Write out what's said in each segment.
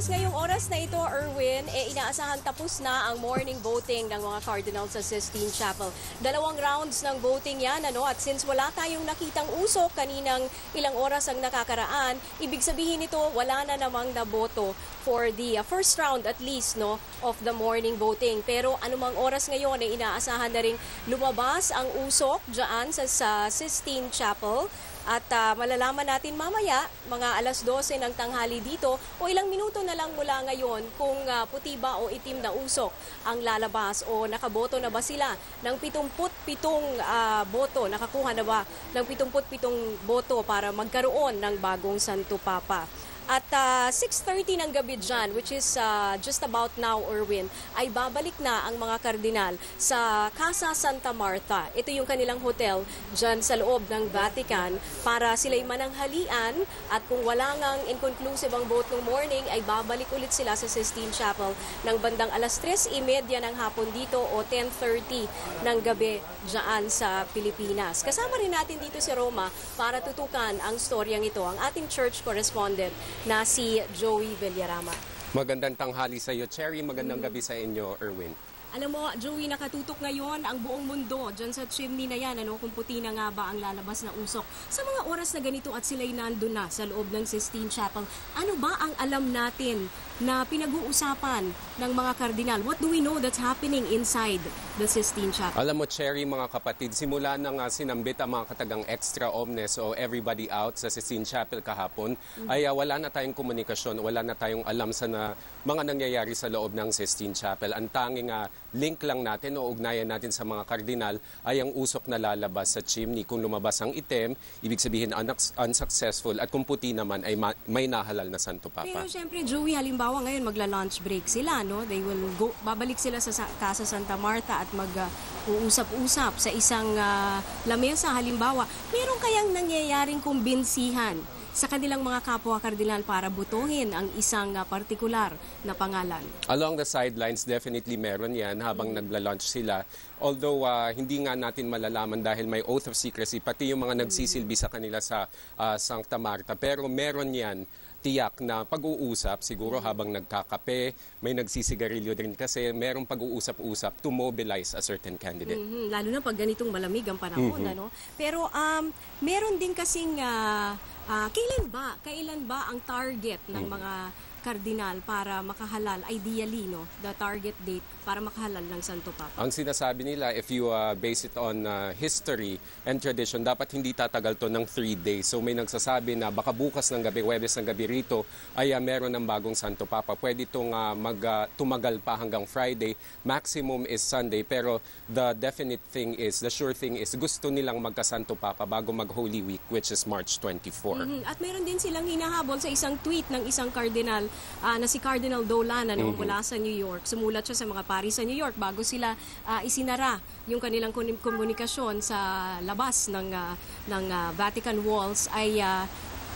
Yes, ngayong oras na ito, Erwin, eh, inaasahan tapos na ang morning voting ng mga Cardinals sa Sistine Chapel. Dalawang rounds ng voting yan, ano? At since wala tayong nakitang usok kaninang ilang oras ang nakakaraan, ibig sabihin nito, wala na namang naboto for the uh, first round at least, no, of the morning voting. Pero anumang oras ngayon, eh, inaasahan na rin lumabas ang usok dyan sa, sa Sistine Chapel. At ah, malalaman natin mamaya, mga alas 12 ng tanghali dito o ilang minuto na lang mula ngayon kung ah, puti ba o itim na usok ang lalabas o nakaboto na ba sila ng 77 ah, boto, nakakuha na ba ng 77 boto para magkaroon ng bagong Santo Papa. At ah, 6.30 ng gabi dyan, which is ah, just about now, Erwin, ay babalik na ang mga kardinal sa Casa Santa Marta. Ito yung kanilang hotel dyan sa loob ng Vatican para sila'y mananghalian at kung wala ngang inconclusive ang vote ng morning, ay babalik ulit sila sa Sistine Chapel ng bandang alas 3.30 ng hapon dito o 10.30 ng gabi dyan sa Pilipinas. Kasama rin natin dito si Roma para tutukan ang storyang ito, ang ating church correspondent na si Joey Villarama. Magandang tanghali sa iyo, Cherry. Magandang gabi sa inyo, Erwin. Alam mo, Joey, nakatutok ngayon ang buong mundo dyan sa chimney na yan, ano, kung puti na nga ba ang lalabas na usok. Sa mga oras na ganito at sila'y nandun na sa loob ng Sistine Chapel, ano ba ang alam natin na pinag-uusapan ng mga kardinal? What do we know that's happening inside the Sistine Chapel? Alam mo, Cherry, mga kapatid, simula nang uh, sinambit ang mga katagang extra omnes o everybody out sa Sistine Chapel kahapon, ay uh, wala na tayong komunikasyon, wala na tayong alam sa na, mga nangyayari sa loob ng Sistine Chapel. Ang tanging uh, link lang natin o ugnayan natin sa mga kardinal ay ang usok na lalabas sa chimney. Kung lumabas ang itim, ibig sabihin unsuccessful at kung puti naman ay ma- may nahalal na Santo Papa. Pero syempre, Joey, halimbawa ngayon magla-lunch break sila, no? They will go, babalik sila sa, sa Casa Santa Marta at mag-uusap-usap sa isang ah, lamesa. Halimbawa, meron kayang nangyayaring kumbinsihan sa kanilang mga kapwa kardinal para butuhin ang isang ah, partikular na pangalan. Along the sidelines, definitely meron yan habang nagla-launch sila. Although ah, hindi nga natin malalaman dahil may oath of secrecy, pati yung mga nagsisilbi sa kanila sa ah, Sancta Marta. Pero meron yan tiyak na pag-uusap siguro habang nagkakape, may nagsisigarilyo din kasi merong pag-uusap-usap to mobilize a certain candidate. Mhm, Lalo na pag ganitong malamig ang panahon, ano? Pero um, meron din kasing ah, ah, kailan ba, kailan ba ang target ng mga kardinal para makahalal, ideally, no? The target date para makahalal ng Santo Papa. Ang sinasabi nila, if you uh, base it on uh, history and tradition, dapat hindi tatagal to ng three days. So may nagsasabi na baka bukas ng gabi, Webes ng gabi rito, ay uh, meron ng bagong Santo Papa. Pwede itong uh, mag, uh, tumagal pa hanggang Friday. Maximum is Sunday. Pero the definite thing is, the sure thing is, gusto nilang magka-Santo Papa bago mag-Holy Week, which is March 24. Mhm. At meron din silang hinahabol sa isang tweet ng isang cardinal ah, na si Cardinal Dolan ano, mula sa New York. Sumulat siya sa mga pari sa New York bago sila ah, isinara yung kanilang komunikasyon sa labas ng, ah, ng ah, Vatican walls ay ah,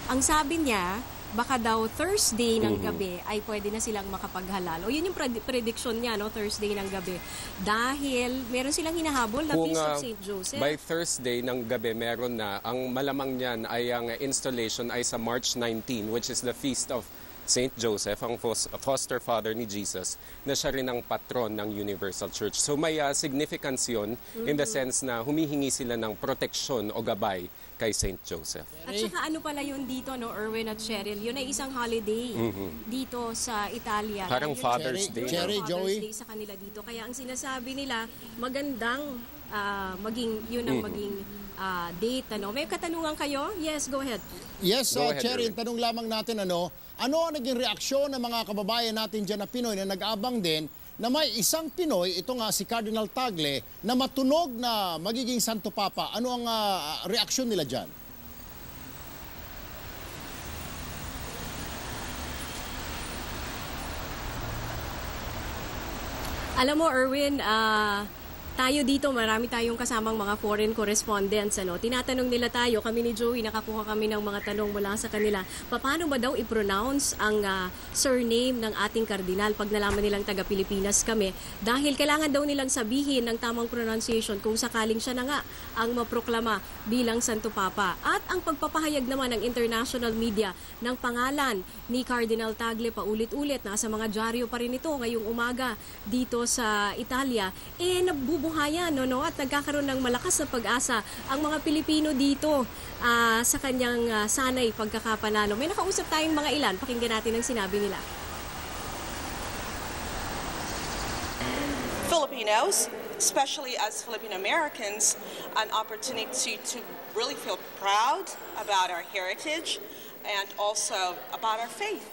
ang sabi niya baka daw Thursday ng gabi ay pwede na silang makapaghalal. O yun yung pred- prediction niya, no? Thursday ng gabi. Dahil meron silang hinahabol na Feast of uh, St. Joseph. by Thursday ng gabi meron na, ang malamang niyan ay ang installation ay sa March 19, which is the feast of Saint Joseph, ang fos- foster father ni Jesus, na siya rin ang patron ng Universal Church. So may uh, significance yun in the sense na humihingi sila ng proteksyon o gabay kay Saint Joseph. At saka ano pala yun dito, no, Erwin at Cheryl, yun ay isang holiday dito sa Italia. Mm-hmm. Parang yun- Father's Cherry- Day. Cherry, Father's Joey. Day sa kanila dito. Kaya ang sinasabi nila, magandang ah, maging, yun ang Mm-hmm. maging ah, date. Ano. May katanungan kayo? Yes, go ahead. Yes, Go uh, ahead, Cherry, Erwin. tanong lamang natin ano, ano ang naging reaksyon ng mga kababayan natin dyan na Pinoy na nag-abang din na may isang Pinoy, ito nga si Cardinal Tagle, na matunog na magiging Santo Papa. Ano ang ah, reaksyon nila dyan? Alam mo, Erwin, ah, tayo dito, marami tayong kasamang mga foreign correspondents. Ano? Tinatanong nila tayo, kami ni Joey, nakakuha kami ng mga tanong mula sa kanila. Paano ba daw i-pronounce ang ah, surname ng ating kardinal pag nalaman nilang taga-Pilipinas kami? Dahil kailangan daw nilang sabihin ng tamang pronunciation kung sakaling siya na nga ang maproklama bilang Santo Papa. At ang pagpapahayag naman ng international media ng pangalan ni Cardinal Tagle paulit-ulit, nasa mga dyaryo pa rin ito ngayong umaga dito sa Italia, eh nabubuhayan no, no? at nagkakaroon ng malakas na pag-asa ang mga Pilipino dito ah, sa kanyang ah, sanay pagkakapanalo. May nakausap tayong mga ilan, pakinggan natin ang sinabi nila. Filipinos, especially as Filipino Americans, an opportunity to really feel proud about our heritage and also about our faith.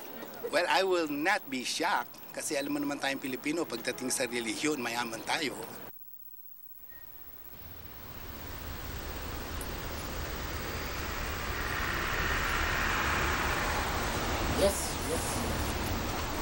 Well, I will not be shocked kasi alam mo naman tayong Pilipino pagdating sa relihiyon, mayaman tayo.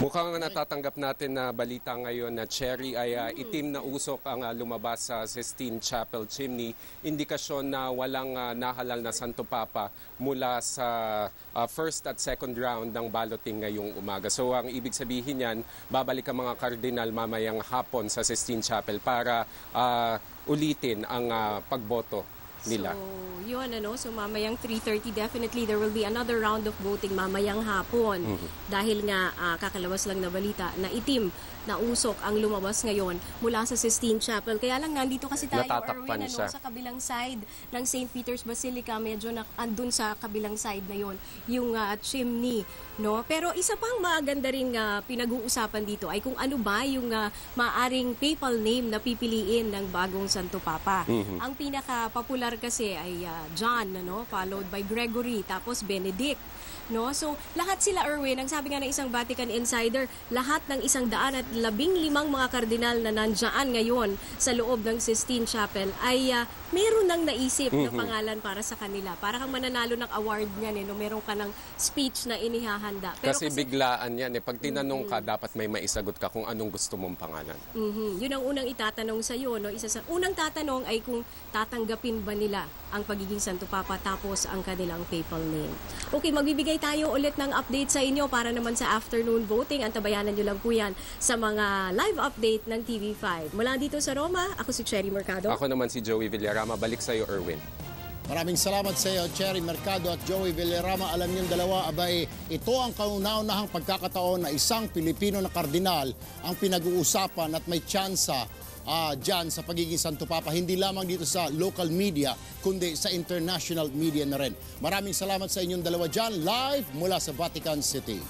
Mukhang natatanggap natin na balita ngayon na cherry ay ah, itim na usok ang ah, lumabas sa Sistine Chapel chimney. Indikasyon na walang ah, nahalal na Santo Papa mula sa ah, first at second round ng balloting ngayong umaga. So ang ibig sabihin yan, babalik ang mga kardinal mamayang hapon sa Sistine Chapel para ah, ulitin ang ah, pagboto nila. So, yun ano, so mamayang 3.30 definitely there will be another round of voting mamayang hapon. Mm-hmm. Dahil nga ah, kakalabas lang na balita na itim na usok ang lumabas ngayon mula sa Sistine Chapel. Kaya lang nandito kasi tayo, Natatakpan Erwin, ano, sa kabilang side ng St. Peter's Basilica. Medyo na, andun sa kabilang side na yon yung ah, chimney. No? Pero isa pang maganda rin nga pinag-uusapan dito ay kung ano ba yung ah, maaring papal name na pipiliin ng bagong Santo Papa. Ang pinaka-popular kasi ay ah, John, ano? followed by Gregory, tapos Benedict. No? So, lahat sila, Erwin, ang sabi nga ng isang Vatican insider, lahat ng isang daan at labing limang mga kardinal na nandyan ngayon sa loob ng Sistine Chapel ay ah, meron nang naisip na pangalan para sa kanila. Para kang mananalo ng award niyan, eh, no? meron ka ng speech na inihahanda. Pero Kasi, biglaan yan eh. Pag tinanong ka, dapat may maisagot ka kung anong gusto mong pangalan. Mhm. Yun ang unang itatanong sa iyo, no? Isa sa unang tatanong ay kung tatanggapin ba nila ang pagiging Santo Papa tapos ang kanilang papal name. Okay, magbibigay tayo ulit ng update sa inyo para naman sa afternoon voting. Antabayanan niyo lang po yan sa mga live update ng TV5. Mula dito sa Roma, ako si Cherry Mercado. Ako naman si Joey Villarama. Balik sa'yo, Erwin. Maraming salamat sa iyo, Cherry Mercado at Joey Villarama. Alam niyong dalawa, abay, ito ang kauna-unahang pagkakataon na isang Pilipino na kardinal ang pinag-uusapan at may tsansa ah, dyan sa pagiging Santo Papa. Hindi lamang dito sa local media, kundi sa international media na rin. Maraming salamat sa inyong dalawa dyan, live mula sa Vatican City.